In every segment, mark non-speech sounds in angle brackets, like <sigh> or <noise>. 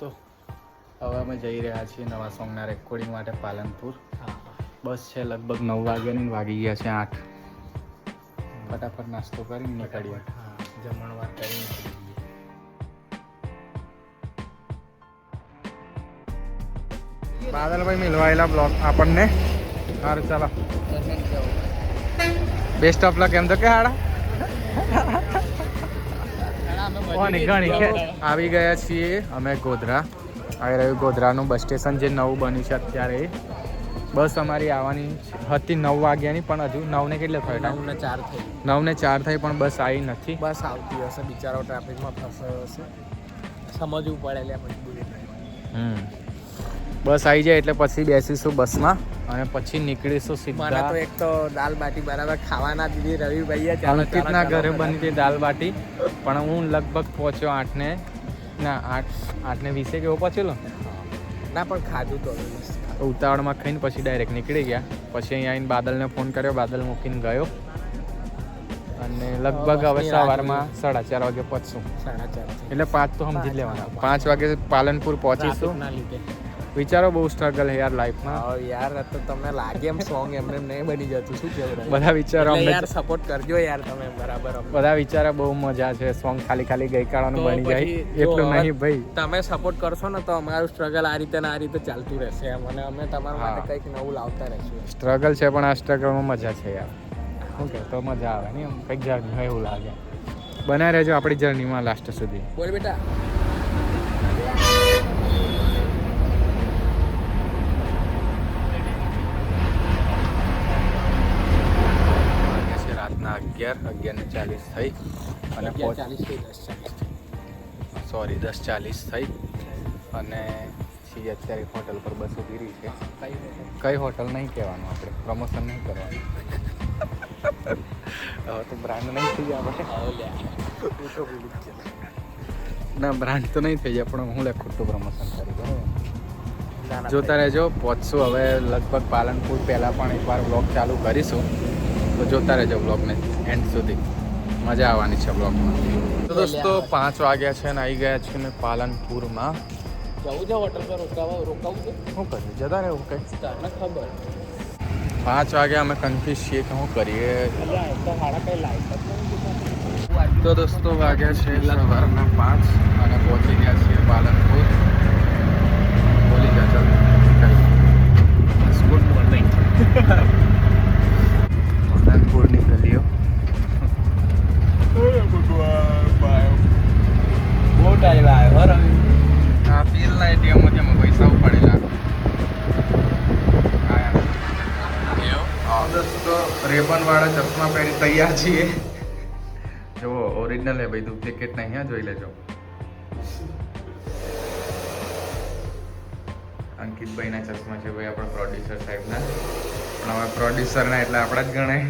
દોસ્તો હવે અમે જઈ રહ્યા છીએ નવા સોંગના રેકોર્ડિંગ માટે પાલનપુર. બસ છે લગભગ નવ વાગ્યાની ને વાગી ગયા છે આઠ. ફટાફટ નાસ્તો કરીને નીકળીએ. જમણવાર કરીને બાદલભાઈ મિલવાયેલા બ્લોગ આપણને. સારું ચાલો. બેસ્ટ ઓફ લક એમ તો કે હાડા. આવી ગયા છીએ અમે ગોધરા. આવી રહ્યું ગોધરાનું બસ સ્ટેશન જે નવું બન્યું છે અત્યારે. બસ અમારી આવવાની હતી નવ વાગ્યાની પણ હજુ નવને કેટલે થઈ નવ ને ચાર થઈ. નવ ને ચાર થઈ પણ બસ આવી નથી. બસ આવતી હશે બિચારો ટ્રાફિકમાં ફસાયો હશે. સમજવું પડે લે મજબૂરી હમ. બસ આવી જાય એટલે પછી બેસીશું બસમાં અને પછી નીકળીશું સીધા. તો એક તો દાલ બાટી બરાબર ખાવાના દીધી રવિભાઈએ અંકિતના ઘરે બની હતી દાલ બાટી પણ હું લગભગ પહોંચ્યો આઠને ના આઠ આઠને વીસે કેવો પહોંચેલો? ના પણ ખાધું તો. ઉતાવળમાં ખાઈને પછી ડાયરેક્ટ નીકળી ગયા. પછી અહીંયા આવીને બાદલને ફોન કર્યો બાદલ મૂકીને ગયો. અને લગભગ હવે સવારમાં સાડા ચાર વાગે પહોંચશું. એટલે પાંચ તો સમજી લેવાના. પાંચ વાગે પાલનપુર પહોંચીશું. વિચારો બહુ સ્ટ્રગલ યાર લાઈફમાં હા, યાર તો તમને લાગે એમ સોંગ એમ એમ નહીં બની જતું શું કેવું બધા વિચારો અમને યાર સપોર્ટ કરજો યાર તમે બરાબર બધા વિચારે બહુ મજા છે સોંગ ખાલી ખાલી ગઈકાળાનું બની જાય. એટલું નહીં ભાઈ. તમે સપોર્ટ કરશો ને તો અમારું સ્ટ્રગલ આ રીતે ને આ રીતે ચાલતું રહેશે એમ અને અમે તમારા હા. માટે કંઈક નવું લાવતા રહીશું. સ્ટ્રગલ છે પણ આ સ્ટ્રગલમાં મજા છે યાર. શું કે તો મજા આવે નહીં એમ કંઈક જર્ની હોય એવું લાગે. બના રહેજો આપણી જર્નીમાં લાસ્ટ સુધી. બોલ બેટા વાગ્યા છે રાતના અગિયાર અગિયાર ને ચાલીસ થઈ અને સોરી દસ ચાલીસ થઈ અને છીએ અત્યારે હોટલ પર બસ ઊભી રહી છે. કઈ હોટલ નહીં કહેવાનું આપણે પ્રમોશન નહીં કરવાનું. હવે તો બ્રાન્ડ નહીં થઈ જાય આપણે. ના બ્રાન્ડ તો નહીં થઈ જાય પણ હું લે ખોટું પ્રમોશન કરી બરાબર જોતા રહેજો પહોંચશું. હવે લગભગ પાલનપુર પહેલાં પણ એકવાર બ્લોગ ચાલુ કરીશું. તો જોતા રહેજો બ્લોગને એન્ડ સુધી. મજા આવવાની છે બ્લોગમાં તો દોસ્તો પાંચ વાગ્યા છે ને આવી ગયા છે ને પાલનપુરમાં. જવું છે હોટલ પર રોકાવા રોકાવું છે? શું કરીએ? જતા રહેવું કંઈ તને ખબર. પાંચ વાગે અમે કન્ફ્યુઝ છીએ કે શું કરીએ? તો દોસ્તો વાગ્યા છે સવારના પાંચ અને પહોંચી ગયા છીએ પાલનપુર. બોલી ગયા ચાલ. ગુડ મોર્નિંગ <laughs> પાલનપુરની ગલીઓ બહુ ટાઈમ આવ્યો હો રવિ આ પીલના એટીએમમાં જેમાં પૈસા ઉપાડેલા હા દોસ્તો રેબન વાળા તૈયાર છીએ. જુઓ ઓરિજિનલ હે ભાઈ ડુપ્લિકેટ નહીં અહીંયા જોઈ લેજો. અંકિતભાઈના ચશ્મા છે ભાઈ આપણા પ્રોડ્યુસર સાહેબના. પણ હવે પ્રોડ્યુસરના એટલે આપણા જ ગણાય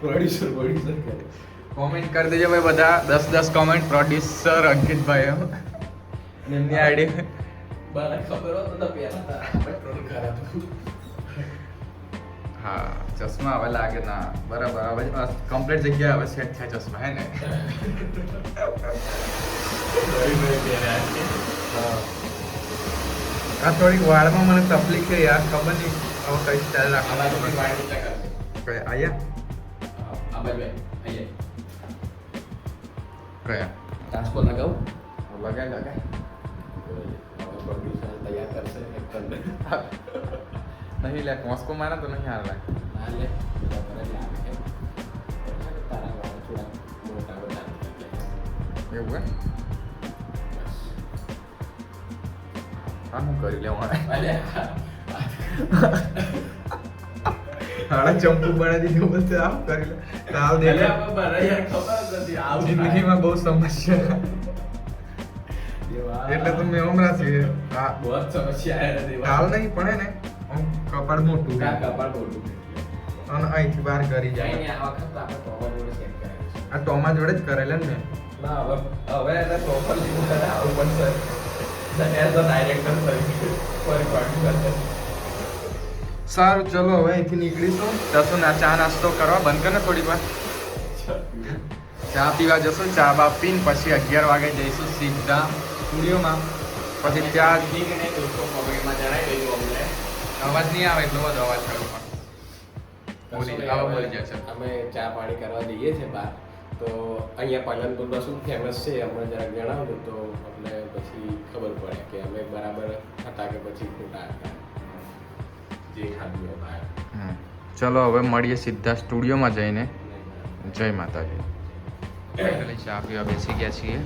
પ્રોડ્યુસર પ્રોડ્યુસર કોમેન્ટ કરી. દેજો ભાઈ બધા. દસ દસ કોમેન્ટ પ્રોડ્યુસર અંકિતભાઈ એમ એમની આઈડી ખબર હોત તો પહેલા હા ચશ્મા હવે લાગે ના બરાબર હવે કમ્પ્લીટ જગ્યા હવે સેટ થાય ચશ્મા હે ને? આ થોડીક વાળમાં મને તકલીફ છે યાર ખબર નહીં. હવે કઈ સ્ટાઇલ રાખવાની કઈ આયા? કયા? ટ્રાન્સફર લગાવું? લગાય લગાય. પ્રોડ્યુસર તૈયાર કરશે નહીં લે કોસ્કો મારા તો નહીં હાલ ના લે એવું હા હું કરી લેવા હાડા ચંપુ બના દીધું બસ આવ કરી લે આવ દે લે જિંદગીમાં બહુ સમસ્યા એટલે તો મેં હમણાં છે હા બહુ સમસ્યા આવે તાવ નહીં પડે ને કપાળ મોટું કપાળ મોટું અને અહીંથી બહાર કરી જાય. ને આ વખત આપણે ટોપર જોડે સેટ આ ટોમા જોડે જ કરેલા ને ના હવે હવે એને ટોપર લીધું છે આવું પડશે એઝ અ ડાયરેક્ટર તરીકે ફરી પાડ્યું સારું ચલો હવે અહીંથી નીકળીશું. જશું ના ચા નાસ્તો કરવા. બંધ કરે ને થોડી વાર. ચા પીવા જશું ચા બા પીને પછી અગિયાર વાગે જઈશું સીધા સ્ટુડિયોમાં. પછી ત્યાં અવાજ નહીં આવે એટલો બધો અવાજ કરો પણ બોલી આવા બોલી જાય અમે ચા પાણી કરવા જઈએ છીએ બહાર તો અહીંયા પાલનપુરમાં શું ફેમસ છે અમને જરાક જણાવજો તો અમને પછી ખબર પડે કે અમે બરાબર હતા કે પછી ખોટા હતા જે ખાધું બહાર ચલો હવે મળીએ સીધા સ્ટુડિયોમાં જઈને જય માતાજી ચા પીવા બેસી ગયા છીએ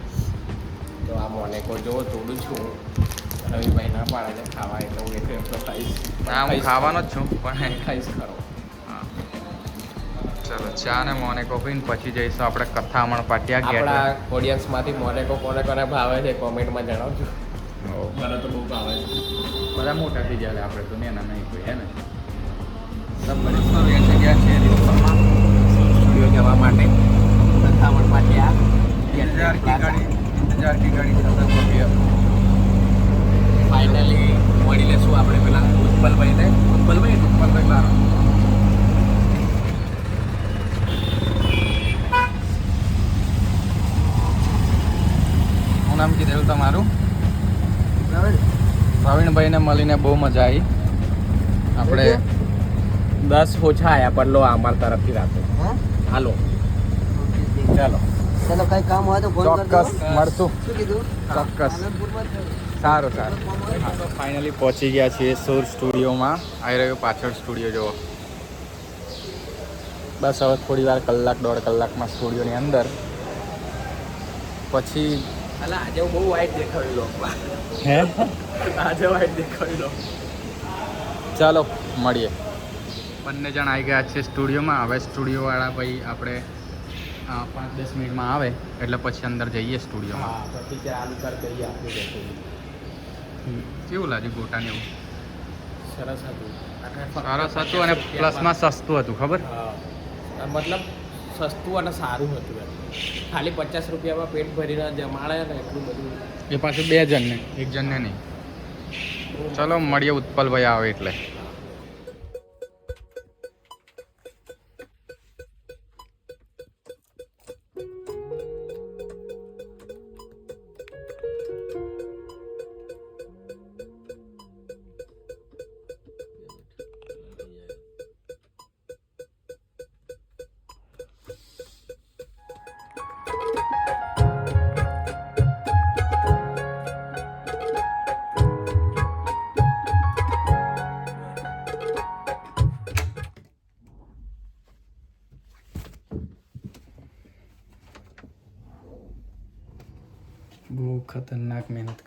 તો આ મોનેકો જો તોડું છું રવિભાઈ ના પાડે છે ખાવા એટલે હું એટલે એટલો ખાઈશ ના હું ખાવાનો જ છું પણ ખાઈશ ખરો હા. ચલો ચા ને મોનેકો પીને પછી જઈશું આપણે કથામણ પાટિયા આપણા ગયા ઓડિયન્સમાંથી મોનેકો કોને કોને ભાવે છે કોમેન્ટમાં જણાવજો. મને તો બહુ ભાવે છે. બધા મોટા થઈ જાય આપણે તો ને નહીં કોઈ હે ને? સબ તો ગયા છે રિક્ષામાં સ્ટુડિયો જવા માટે. કથામણ પાટિયા. ઇંતજાર કી ગાડી ઇંતજાર કી ગાડી ખતમ ફાઇનલી મળી લેશું આપણે પેલા ઉત્પલભાઈને ઉત્પલભાઈ ઉત્પલભાઈ મારો નામ કીધેલું તમારું? પ્રવીણભાઈને મળીને બહુ મજા આવી આપણે દસ ઓછા આયા પણ લો અમારા તરફથી રાતે હાલો. ચાલો. ચલો કઈ કામ હોય તો ફોન કરજો. ચોક્કસ મળશું. શું કીધું? ચોક્કસ. સારું. સારું. સારું ફાઇનલી પહોંચી ગયા છીએ સુર સ્ટુડિયોમાં. આવી રહ્યો પાછળ સ્ટુડિયો જોવો બસ હવે થોડી વાર કલાક દોઢ કલાકમાં સ્ટુડિયોની અંદર. પછી આજે બહુ વાઈટ દેખાવી લો હે? આજે વાઈટ દેખાવી લો ચાલો મળીએ. બંને જણ આવી ગયા છે સ્ટુડિયોમાં. હવે સ્ટુડિયોવાળા ભાઈ આપણે પાંચ દસ મિનિટમાં આવે એટલે પછી અંદર જઈએ સ્ટુડિયોમાં. પછી ચાલુ કરી દઈએ આપણે કેવું લાગ્યું ગોટાને એવું? સરસ હતું. સરસ હતું અને પ્લસમાં સસ્તું હતું ખબર? હા. મતલબ સસ્તું અને સારું હતું ખાલી પચાસ રૂપિયામાં પેટ ભરીને જમાડે ને એટલું બધું. એ પાછું બે જણને એક જણને નહીં. ચલો મળીએ ઉત્પલભાઈ આવે એટલે.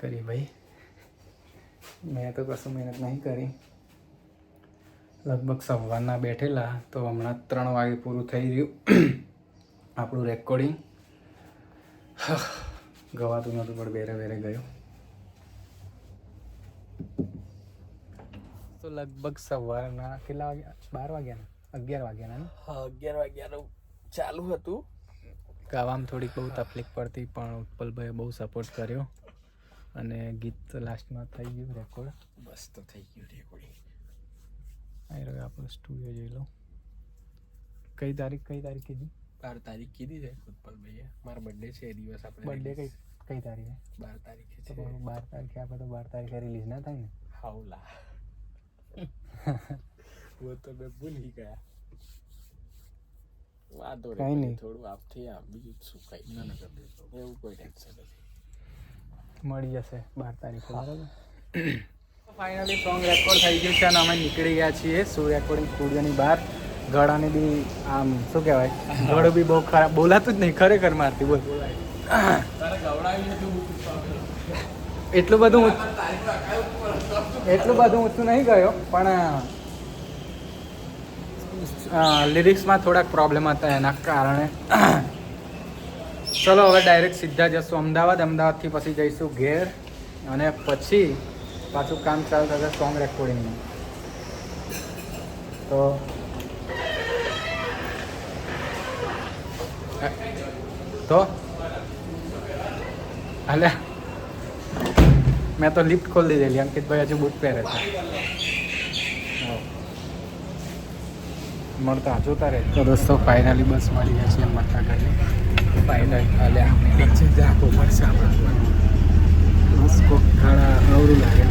કરી ભાઈ. મેં તો કશું મહેનત નહીં કરી. લગભગ સવારના બેઠેલા તો હમણાં ત્રણ વાગે પૂરું થઈ રહ્યું. આપણું રેકોર્ડિંગ ગવાતું નહોતું પણ બેરે બેરે ગયું. તો લગભગ સવારના કેટલા વાગ્યા? બાર વાગ્યાના? અગિયાર વાગ્યાના ને? હા અગિયાર વાગ્યાનું ચાલુ હતું. ગાવામાં થોડીક બહુ તકલીફ પડતી પણ ઉત્પલભાઈએ બહુ સપોર્ટ કર્યો. અને ગીત લાસ્ટમાં થઈ ગયું રેકોર્ડ બસ તો થઈ ગયું રેકોર્ડિંગ અહીં રહ્યો આપણો સ્ટુડિયો જોઈ લો. કઈ તારીખ કઈ તારીખ કીધી? બાર તારીખ કીધી છે ઉત્પલ ઉત્પલભાઈએ મારો બર્થડે છે એ દિવસ આપણે બર્થડે કઈ કઈ તારીખે? બાર તારીખે છે. બાર તારીખે આપણે તો બાર તારીખે રિલીઝ ના થાય ને. હાવલા વો <laughs> તો મેં ભૂલી ગયા. વાંધો નહીં થોડું આપથી આપ બીજું શું કઈ. ના ના એવું કોઈ ટેન્શન નથી. મળી જશે બાર તારીખે બરાબર? ફાઇનલી સોંગ રેકોર્ડ થઈ ગયું છે અને અમે નીકળી ગયા છીએ શું રેકોર્ડિંગ સ્ટુડિયોની બહાર. ગળાને બી આમ શું કહેવાય? ગળું બી બહુ ખરાબ બોલાતું જ નહીં ખરેખર મારતી બોલ. એટલું બધું એટલું બધું ઊંચું નહીં ગયો પણ લિરિક્સમાં થોડાક પ્રોબ્લેમ હતા એના કારણે. ચલો, હવે ડાયરેક્ટ સીધા જશું. અમદાવાદ, અમદાવાદથી પછી જઈશું ઘેર. અને પછી પાછું કામ ચાલુ થશે સોંગ રેકોર્ડિંગનું તો તો હાલે. મેં તો લિફ્ટ ખોલી દીધેલી, અંકિતભાઈ હજુ બૂટ પહેરે છે. મળતા જોતા રહે તો દોસ્તો ફાઇનલી બસ મળી ગયા છે મળતા ઘરે ફાઇનલ અલ્યા પિક્ચર જાકો પડશે આપણે બસ કોક ખાડા લાગે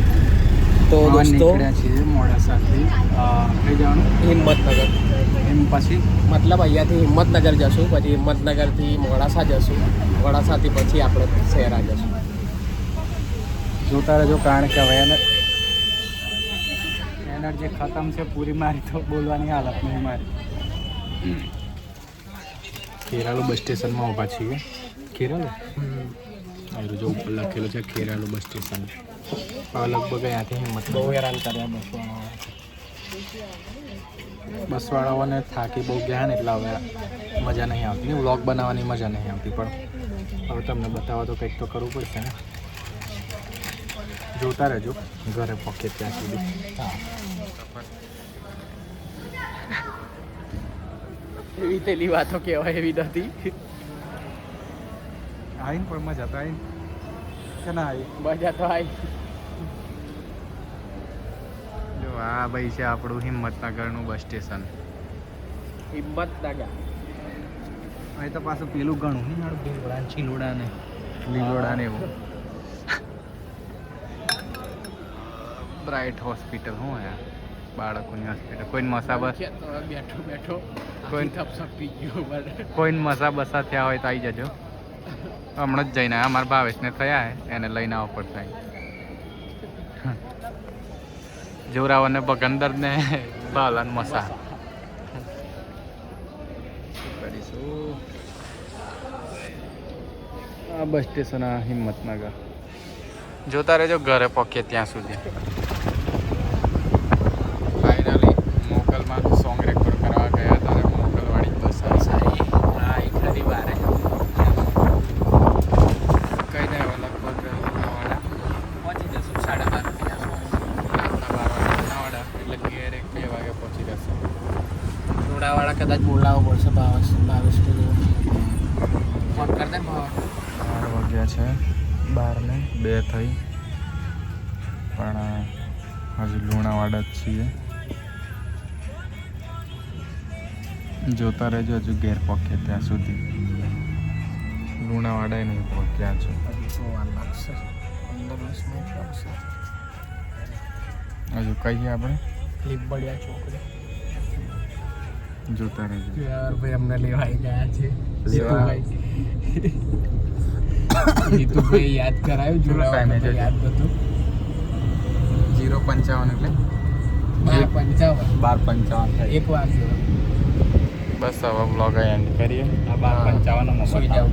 તો દોસ્તો છીએ મોડાસાથી કઈ જવાનું હિંમતનગર એમ પછી મતલબ અહીંયાથી હિંમતનગર જશું પછી હિંમતનગરથી મોડાસા જશું મોડાસાથી પછી આપણે શહેરા જશું જોતા રહેજો કારણ કે હવે એને એનર્જી ખતમ છે પૂરી મારી તો બોલવાની હાલત નહીં મારી ખેરાલુ બસ સ્ટેશનમાં ઊભા છીએ. ખેરાલુ અહીં જો ઉપર લખેલું છે ખેરાલુ બસ સ્ટેશન. હવે લગભગ અહીંયાથી હિંમત બહુ હેરાન કર્યા બસ બસવાળાઓને થાકી બહુ ગયા ને એટલે હવે મજા નહીં આવતી. વ્લોગ બનાવવાની મજા નહીં આવતી પણ હવે તમને બતાવવા તો કંઈક તો કરવું પડશે ને. જોતા રહેજો. ઘરે પહોંચે ત્યાં સુધી. એવી તેલી વાતો કહેવાય એવી નથી. આવીને પણ મજા તો આઈન. કે ના આવી મજા તો આવી જો આ ભાઈ છે આપણું હિંમતનગરનું બસ સ્ટેશન. હિંમતનગર. અહીં તો પાછું પેલું ઘણું નહીં મારું? ભીલોડા ચીલોડા ને લીલોડા ને એવું. બ્રાઇટ હોસ્પિટલ હું? યાર બાળકોની હોસ્પિટલ. કોઈ મસા બસ બેઠો બેઠો. કોઈ- પી ગયો કોઈને મસા બસા થયા હોય તો આવી જજો. હમણાં જ જઈને આવ્યા. અમારા ભાવેશને થયા હે. એને લઈને આવો પડશે જોરાવર બગંદરને બાવલાન મસા. કરીશું? આ બસ સ્ટેશન આ હિંમતનગર. જોતા રહેજો ઘરે પહોંચીએ ત્યાં સુધી. ફાઇનલી મોકલમાં સોંગ રેકોર્ડ કરવા ગયા ત્યારે મોકલવાળી બસ આવી હા એ ખરી વારે કઈ જાય હવે લગભગ લુણાવાડા પહોંચી જશું સાડા બાર વાગ્યા રાતના બાર વાગે લુણાવાડા એટલે ઘેર એક બે વાગે પહોંચી જશે જોડાવાળા કદાચ બોલાવવો પડશે ભાવેશ તો ફોન કર દે બાર વાગ્યા છે. બારને બે થઈ. પણ હજુ લુણાવાડા જ છીએ. જોતા રહેજો હજુ ઘેર પહોંચીએ ત્યાં સુધી. લુણાવાડા નહીં પહોંચ્યા છો હજુ કહીએ આપણે? લીંબડિયા ચોકડી. જોતા રહેજો. યાર ભાઈ અમને લેવા આવી ગયા છે. લેવા જીતુ ભાઈ. યાદ કરાયું જુલા ટાઈમે યાદ હતું જીરો પંચાવન એટલે? બાર પંચાવન. બાર પંચાવન એક વાર બસ હવે બ્લોગ એન્ડ કરીએ. આ બાર પંચાવન સુઈ જાવ